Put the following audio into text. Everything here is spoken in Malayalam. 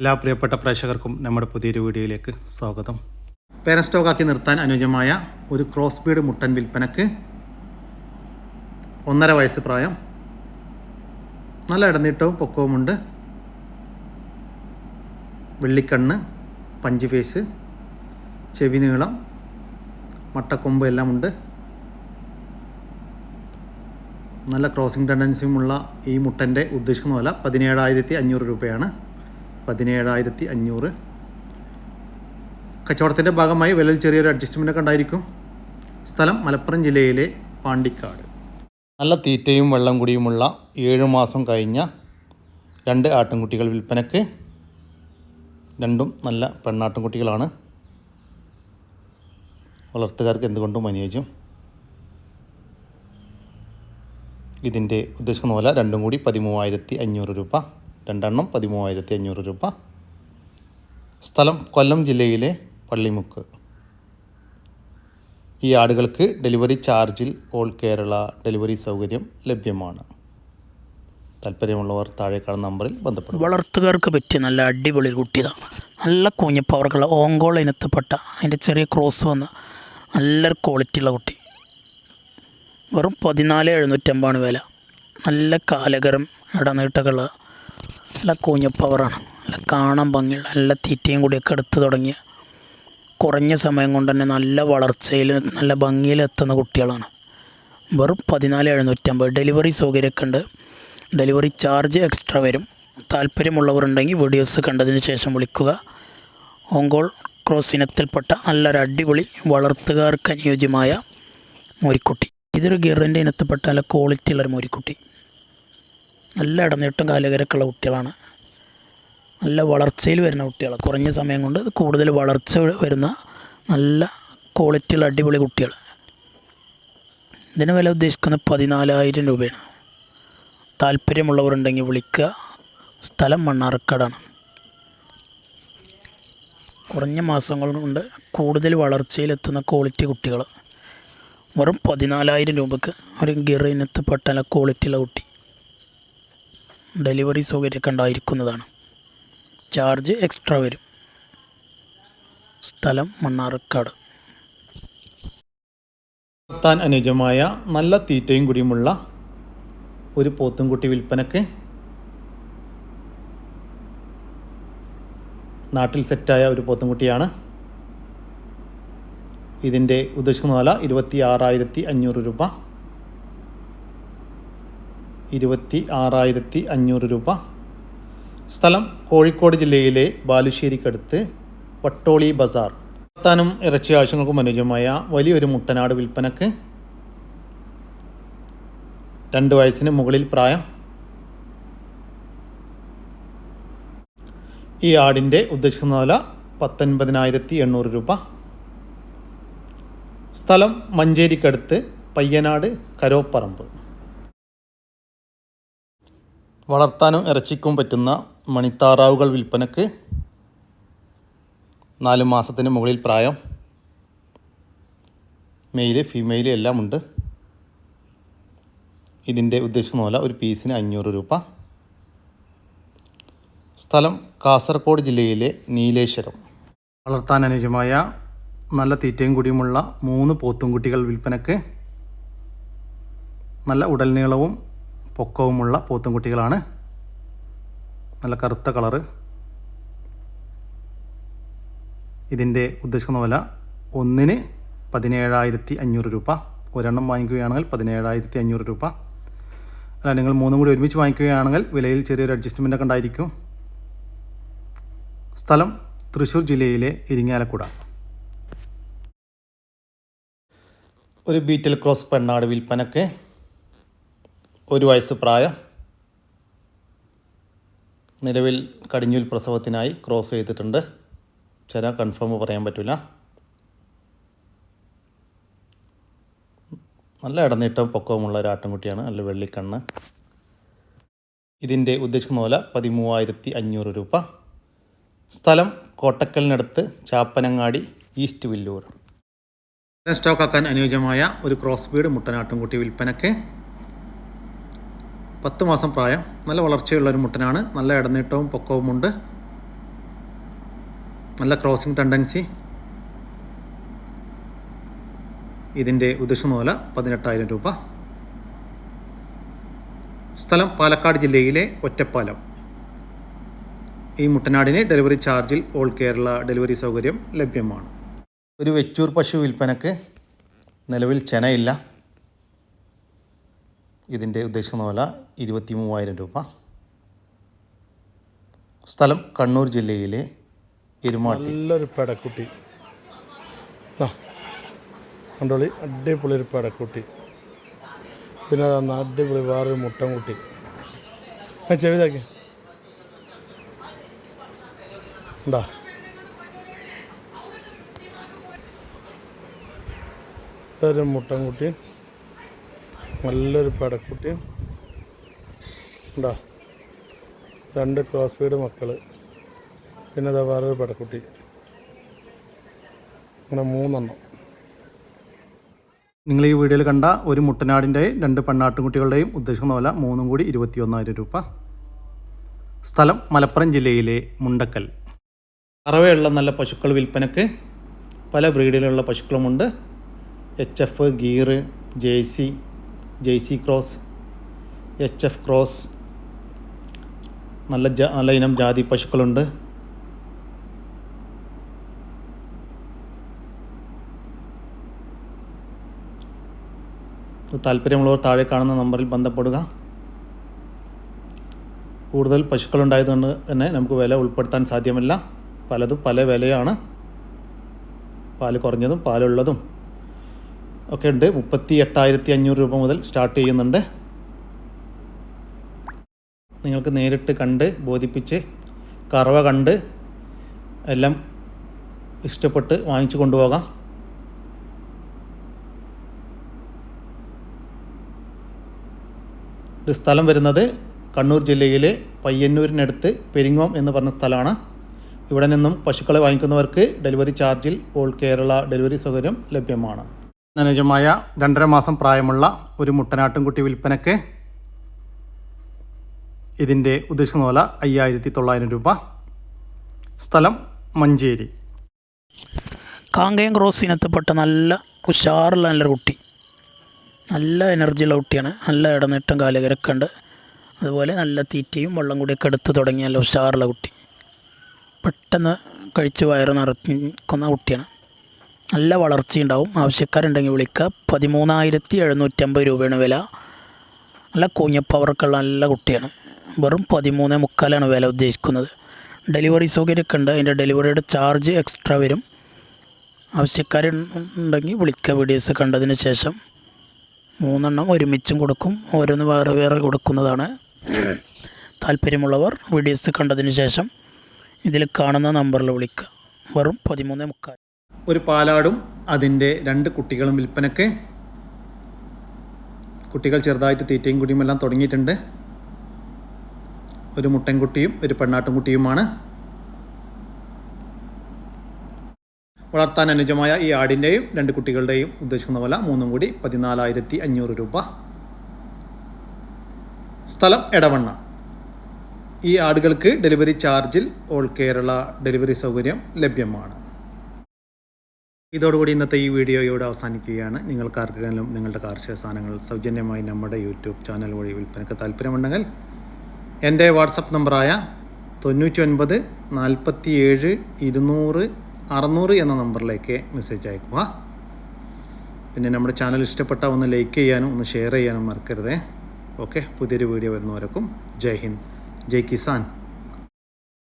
എല്ലാ പ്രിയപ്പെട്ട പ്രേക്ഷകർക്കും നമ്മുടെ പുതിയൊരു വീഡിയോയിലേക്ക് സ്വാഗതം. പേരസ്റ്റോക്കാക്കി നിർത്താൻ അനുയോജ്യമായ ഒരു ക്രോസ് ബീഡ് മുട്ടൻ വിൽപ്പനക്ക് ഒന്നര വയസ്സ് പ്രായം നല്ല ഇടനീട്ടവും പൊക്കവുമുണ്ട്. വെള്ളിക്കണ്ണ് പഞ്ച് ഫേസ് ചെവി നീളം മട്ടക്കൊമ്പ് എല്ലാം ഉണ്ട് നല്ല ക്രോസിംഗ് ടെൻഡൻസിയുമുള്ള ഈ മുട്ടന്റെ ഉദ്ദേശിക്കുന്ന വില പതിനേഴായിരത്തി അഞ്ഞൂറ് രൂപയാണ്. പതിനേഴായിരത്തി അഞ്ഞൂറ് കച്ചവടത്തിന്റെ ഭാഗമായി വിലയിൽ ചെറിയൊരു അഡ്ജസ്റ്റ്മെന്റ് ഒക്കെ ഉണ്ടായിരിക്കും. സ്ഥലം മലപ്പുറം ജില്ലയിലെ പാണ്ടിക്കാട്. നല്ല തീറ്റയും വെള്ളം കുടിയുമുള്ള ഏഴ് മാസം കഴിഞ്ഞ രണ്ട് ആട്ടിൻകുട്ടികൾ വിൽപ്പനയ്ക്ക് രണ്ടും നല്ല പെണ്ണാട്ടിൻകുട്ടികളാണ്. വളർത്തുകാർക്ക് എന്തുകൊണ്ടും അനുയോജ്യം. ഇതിന്റെ ഉദ്ദേശിക്കുന്ന പോലെ രണ്ടും കൂടി പതിമൂവായിരത്തി അഞ്ഞൂറ് രൂപ. രണ്ടെണ്ണം പതിമൂവായിരത്തി അഞ്ഞൂറ് രൂപ. സ്ഥലം കൊല്ലം ജില്ലയിലെ പള്ളിമുക്ക്. ഈ ആടുകൾക്ക് ഡെലിവറി ചാർജിൽ ഓൾ കേരള ഡെലിവറി സൗകര്യം ലഭ്യമാണ്. താല്പര്യമുള്ളവർ താഴെ കാണുന്ന നമ്പറിൽ ബന്ധപ്പെടും വളർത്തുകാർക്ക് പറ്റിയ നല്ല അടിപൊളി കുട്ടിയതാണ് നല്ല കുഞ്ഞപ്പവർക്കുള്ള ഓങ്കോൾ ഇനത്തിൽപ്പെട്ട അതിന്റെ ചെറിയ ക്രോസ് വന്ന നല്ലൊരു ക്വാളിറ്റിയുള്ള കുട്ടി. വെറും പതിനാല് എഴുന്നൂറ്റമ്പാണ് വില. നല്ല കാലകരം ഇടനീട്ടകൾ നല്ല കൂഞ്ഞപ്പവറാണ് നല്ല കാണാൻ ഭംഗിയുള്ള നല്ല തീറ്റയും കൂടിയൊക്കെ എടുത്തു തുടങ്ങിയ കുറഞ്ഞ സമയം കൊണ്ട് തന്നെ നല്ല വളർച്ചയിൽ നല്ല ഭംഗിയിൽ എത്തുന്ന കുട്ടികളാണ്. വെറും പതിനാല് എഴുന്നൂറ്റമ്പത്. ഡെലിവറി സൗകര്യമൊക്കെ ഉണ്ട്. ഡെലിവറി ചാർജ് എക്സ്ട്രാ വരും. താല്പര്യമുള്ളവരുണ്ടെങ്കിൽ വീഡിയോസ് കണ്ടതിന് ശേഷം വിളിക്കുക. ഓങ്കോൾ ക്രോസ് ഇനത്തിൽപ്പെട്ട നല്ലൊരു അടിപൊളി വളർത്തുകാർക്ക് അനുയോജ്യമായ മോരിക്കുട്ടി. ഇതൊരു ഗിറിന്റെ ഇനത്തിൽപ്പെട്ട നല്ല ക്വാളിറ്റി ഉള്ളൊരു മോരിക്കുട്ടി. നല്ല ഇടനീട്ടം കാലുകരക്കുള്ള കുട്ടികളാണ്. നല്ല വളർച്ചയിൽ വരുന്ന കുട്ടികൾ കുറഞ്ഞ സമയം കൊണ്ട് കൂടുതൽ വളർച്ച വരുന്ന നല്ല ക്വാളിറ്റിയുള്ള അടിപൊളി കുട്ടികൾ ഇതിന് വില ഉദ്ദേശിക്കുന്നത് പതിനാലായിരം രൂപയാണ്. താല്പര്യമുള്ളവരുണ്ടെങ്കിൽ വിളിക്കുക. സ്ഥലം മണ്ണാർക്കാടാണ്. കുറഞ്ഞ മാസങ്ങൾ കൊണ്ട് കൂടുതൽ വളർച്ചയിലെത്തുന്ന ക്വാളിറ്റി കുട്ടികൾ വെറും പതിനാലായിരം രൂപക്ക് ഒരു ഗിറിനത്ത് പെട്ടാൽ ക്വാളിറ്റിയുള്ള കുട്ടി. ഡെലിവറി സൗകര്യമൊക്കെ ഉണ്ടായിരിക്കുന്നതാണ്. ചാർജ് എക്സ്ട്രാ വരും. സ്ഥലം മണ്ണാർക്കാട്. താൻ അനുജമായ നല്ല തീറ്റയും കുടിയുമുള്ള ഒരു പോത്തുംകുട്ടി വിൽപ്പനക്ക് നാട്ടിൽ സെറ്റായ ഒരു പോത്തുംകുട്ടിയാണ്. ഇതിന്റെ ഉദ്ദേശിക്കുന്ന വില ഇരുപത്തി ആറായിരത്തി അഞ്ഞൂറ് രൂപ. ഇരുപത്തി ആറായിരത്തി അഞ്ഞൂറ് രൂപ. സ്ഥലം കോഴിക്കോട് ജില്ലയിലെ ബാലുശ്ശേരിക്കടുത്ത് വട്ടോളി ബസാർ. പത്താനും ഇറച്ചി ആവശ്യങ്ങൾക്കും അനുയോജ്യമായ വലിയൊരു മുട്ടനാട് വിൽപ്പനക്ക് രണ്ട് വയസ്സിന് മുകളിൽ പ്രായം. ഈ ആടിന്റെ ഉദ്ദേശിക്കുന്ന വില പത്തൊൻപതിനായിരത്തി എണ്ണൂറ് രൂപ. സ്ഥലം മഞ്ചേരിക്കടുത്ത് പയ്യനാട് കരോപ്പറമ്പ്. വളർത്താനും ഇറച്ചിക്കും പറ്റുന്ന മണിത്താറാവുകൾ വിൽപ്പനക്ക് നാല് മാസത്തിന് മുകളിൽ പ്രായം. മെയിൽ ഫീമെയിൽ എല്ലാം ഉണ്ട്. ഇതിന്റെ ഉദ്ദേശിക്കുന്ന പോലെ ഒരു പീസിന് അഞ്ഞൂറ് രൂപ. സ്ഥലം കാസർഗോഡ് ജില്ലയിലെ നീലേശ്വരം. വളർത്താൻ അനുജമായ നല്ല തീറ്റയും കൂടിയുമുള്ള മൂന്ന് പോത്തുംകുട്ടികൾ വിൽപ്പനക്ക്. നല്ല ഉടൽ നീളവും പൊക്കവുമുള്ള പോത്തുംകുട്ടികളാണ്. നല്ല കറുത്ത കളറ്. ഇതിന്റെ ഉദ്ദേശിക്കുന്ന വില ഒന്നിന് പതിനേഴായിരത്തി അഞ്ഞൂറ് രൂപ. ഒരെണ്ണം വാങ്ങിക്കുകയാണെങ്കിൽ പതിനേഴായിരത്തി അഞ്ഞൂറ് രൂപ. അല്ല നിങ്ങൾ മൂന്നും കൂടി ഒരുമിച്ച് വാങ്ങിക്കുകയാണെങ്കിൽ വിലയിൽ ചെറിയൊരു അഡ്ജസ്റ്റ്മെന്റ് ഒക്കെ ഉണ്ടായിരിക്കും. സ്ഥലം തൃശ്ശൂർ ജില്ലയിലെ ഇരിങ്ങാലക്കുട. ഒരു ബീറ്റൽ ക്രോസ് പെണ്ണാട് വിൽപ്പനക്ക് ഒരു വയസ്സ് പ്രായം. നിലവിൽ കടിഞ്ഞൂൽ പ്രസവത്തിനായി ക്രോസ് ചെയ്തിട്ടുണ്ട്. ചില കൺഫേം പറയാൻ പറ്റില്ല നല്ല ഇടനീട്ടം പൊക്കവുമുള്ള ഒരു ആട്ടിൻകുട്ടിയാണ് നല്ല വെള്ളിക്കണ്ണ്. ഇതിന്റെ ഉദ്ദേശിക്കുന്ന പോലെ പതിമൂവായിരത്തി അഞ്ഞൂറ് രൂപ. സ്ഥലം കോട്ടക്കലിനടുത്ത് ചാപ്പനങ്ങാടി ഈസ്റ്റ് വില്ലൂർ. സ്റ്റോക്കാക്കാൻ അനുയോജ്യമായ ഒരു ക്രോസ് ബീഡ് മുട്ടനാട്ടുംകുട്ടി വിൽപ്പനക്ക് പത്ത് മാസം പ്രായം. നല്ല വളർച്ചയുള്ള ഒരു മുട്ടനാണ്. നല്ല ഇടനീട്ടവും പൊക്കവുമുണ്ട് നല്ല ക്രോസിംഗ് ടെൻഡൻസി ഇതിന്റെ ഉദ്ദേശനൂല പതിനെട്ടായിരം രൂപ. സ്ഥലം പാലക്കാട് ജില്ലയിലെ ഒറ്റപ്പാലം. ഈ മുട്ടനാടിന് ഡെലിവറി ചാർജിൽ ഓൾ കേരള ഡെലിവറി സൗകര്യം ലഭ്യമാണ്. ഒരു വെച്ചൂർ പശു വിൽപ്പനക്ക് നിലവിൽ ചെനയില്ല. ഇതിന്റെ ഉദ്ദേശിക്കുന്ന വില ഇരുപത്തി മൂവായിരം രൂപ. സ്ഥലം കണ്ണൂർ ജില്ലയിലെ എരുമാട്ടി. നല്ലൊരു പടക്കുട്ടി. കണ്ടോളി അടിപൊളി ഒരു പടക്കുട്ടി. പിന്നെ അടിപൊളി വേറൊരു മുട്ടൻകുട്ടി. ആ ചെവിതാക്കി ഉണ്ടാ ഇതൊരു മുട്ടൻകുട്ടി. നല്ലൊരു പടക്കുട്ടിയും ഉണ്ടോ രണ്ട് ക്രോസ് ബീഡ് മക്കൾ പിന്നെ അതാ വേറൊരു പടക്കുട്ടി. അങ്ങനെ മൂന്നെണ്ണം. നിങ്ങൾ ഈ വീഡിയോയിൽ കണ്ട ഒരു മുട്ടനാടിന്റെയും രണ്ട് പെണ്ണാട്ടുകുട്ടികളുടെയും ഉദ്ദേശിക്കുന്ന പോലെ മൂന്നും കൂടി ഇരുപത്തിയൊന്നായിരം രൂപ. സ്ഥലം മലപ്പുറം ജില്ലയിലെ മുണ്ടക്കൽ. അറവയുള്ള നല്ല പശുക്കൾ വിൽപ്പനക്ക് പല ബ്രീഡിലുള്ള പശുക്കളുമുണ്ട്. H F Gir Jersey Jersey cross H F cross നല്ല ജ നല്ല ഇനം ജാതി പശുക്കളുണ്ട്. താല്പര്യമുള്ളവർ താഴെ കാണുന്ന നമ്പറിൽ ബന്ധപ്പെടുക. കൂടുതൽ പശുക്കളുണ്ടായതുകൊണ്ട് തന്നെ നമുക്ക് വില ഉൾപ്പെടുത്താൻ സാധ്യമല്ല. പലതും പല വിലയാണ്. പാൽ കുറഞ്ഞതും പാലുള്ളതും. ഒക്കെ ഉണ്ട്. മുപ്പത്തി എട്ടായിരത്തി അഞ്ഞൂറ് രൂപ മുതൽ സ്റ്റാർട്ട് ചെയ്യുന്നുണ്ട്. നിങ്ങൾക്ക് നേരിട്ട് കണ്ട് ബോധിപ്പിച്ച് കറവ കണ്ട് എല്ലാം ഇഷ്ടപ്പെട്ട് വാങ്ങിച്ചു കൊണ്ടുപോകാം. ഇത് സ്ഥലം വരുന്നത് കണ്ണൂർ ജില്ലയിലെ പയ്യന്നൂരിനടുത്ത് പെരിങ്ങോം എന്ന് പറഞ്ഞ സ്ഥലമാണ്. ഇവിടെ നിന്നും പശുക്കളെ വാങ്ങിക്കുന്നവർക്ക് ഡെലിവറി ചാർജിൽ ഓൾ കേരള ഡെലിവറി സൗകര്യം ലഭ്യമാണ്. അനുയോജ്യമായ രണ്ടര മാസം പ്രായമുള്ള ഒരു മുട്ടനാട്ടുംകുട്ടി വിൽപ്പനക്ക് ഇതിന്റെ ഉദ്ദേശിക്കുന്ന പോലെ അയ്യായിരത്തി തൊള്ളായിരം രൂപ. സ്ഥലം മഞ്ചേരി. കാങ്കയം ക്രോസ് ഇനത്തിൽപ്പെട്ട നല്ല ഉഷാറുള്ള നല്ലൊരു കുട്ടി. നല്ല എനർജിയുള്ള കുട്ടിയാണ്. നല്ല ഇടനീട്ടം കാലകരൊക്കെ ഉണ്ട്. അതുപോലെ നല്ല തീറ്റയും വെള്ളം കൂടിയൊക്കെ എടുത്ത് തുടങ്ങിയ നല്ല ഉഷാറുള്ള കുട്ടി. പെട്ടെന്ന് കഴിച്ച് വയറ് നിറക്കുന്ന കുട്ടിയാണ്. നല്ല വളർച്ചയുണ്ടാവും ആവശ്യക്കാരുണ്ടെങ്കിൽ വിളിക്കുക. പതിമൂന്നായിരത്തി എഴുന്നൂറ്റമ്പത് രൂപയാണ് വില. നല്ല കൂഞ്ഞപ്പവർക്കുള്ള നല്ല കുട്ടിയാണ്. വെറും പതിമൂന്ന് മുക്കാലാണ് വില ഉദ്ദേശിക്കുന്നത്. ഡെലിവറി സൗകര്യമൊക്കെ ഉണ്ട്. അതിന്റെ ഡെലിവറിയുടെ ചാർജ് എക്സ്ട്രാ വരും. ആവശ്യക്കാരുണ്ടെങ്കിൽ വിളിക്കുക. വീഡിയോസ് കണ്ടതിന് ശേഷം മൂന്നെണ്ണം ഒരുമിച്ചും കൊടുക്കും. ഓരോന്ന് വേറെ വേറെ കൊടുക്കുന്നതാണ്. താല്പര്യമുള്ളവർ വീഡിയോസ് കണ്ടതിന് ശേഷം ഇതിൽ കാണുന്ന നമ്പറിൽ വിളിക്കുക. വെറും പതിമൂന്ന് മുക്കാൽ. ഒരു പാലാടും അതിന്റെ രണ്ട് കുട്ടികളും വിൽപ്പനക്ക് കുട്ടികൾ ചെറുതായിട്ട് തീറ്റയും കുടിയും എല്ലാം തുടങ്ങിയിട്ടുണ്ട്. ഒരു മുട്ടൻകുട്ടിയും ഒരു പെണ്ണാട്ടുംകുട്ടിയുമാണ്. വളർത്താൻ അനുജമായ ഈ ആടിന്റെയും രണ്ട് കുട്ടികളുടെയും ഉദ്ദേശിക്കുന്ന വില മൂന്നും കൂടി പതിനാലായിരത്തി അഞ്ഞൂറ് രൂപ. സ്ഥലം എടവണ്ണ. ഈ ആടുകൾക്ക് ഡെലിവറി ചാർജിൽ ഓൾ കേരള ഡെലിവറി സൗകര്യം ലഭ്യമാണ്. ഇതോടുകൂടി ഇന്നത്തെ ഈ വീഡിയോ ഇവിടെ അവസാനിക്കുകയാണ്. നിങ്ങൾക്കാർക്കെങ്കിലും നിങ്ങളുടെ കാർഷിക സാധനങ്ങൾ സൗജന്യമായി നമ്മുടെ യൂട്യൂബ് ചാനൽ വഴി വിൽപ്പനയ്ക്ക് താല്പര്യമുണ്ടെങ്കിൽ എന്റെ വാട്സപ്പ് നമ്പറായ തൊണ്ണൂറ്റി ഒൻപത് നാൽപ്പത്തി ഏഴ് ഇരുന്നൂറ് അറുന്നൂറ് എന്ന നമ്പറിലേക്ക് മെസ്സേജ് അയക്കുക. പിന്നെ നമ്മുടെ ചാനൽ ഇഷ്ടപ്പെട്ട ഒന്ന് ലൈക്ക് ചെയ്യാനും ഒന്ന് ഷെയർ ചെയ്യാനും മറക്കരുതേ. ഓക്കെ പുതിയൊരു വീഡിയോ വരുന്നവരക്കും. ജയ് ഹിന്ദ്. ജയ് കിസാൻ.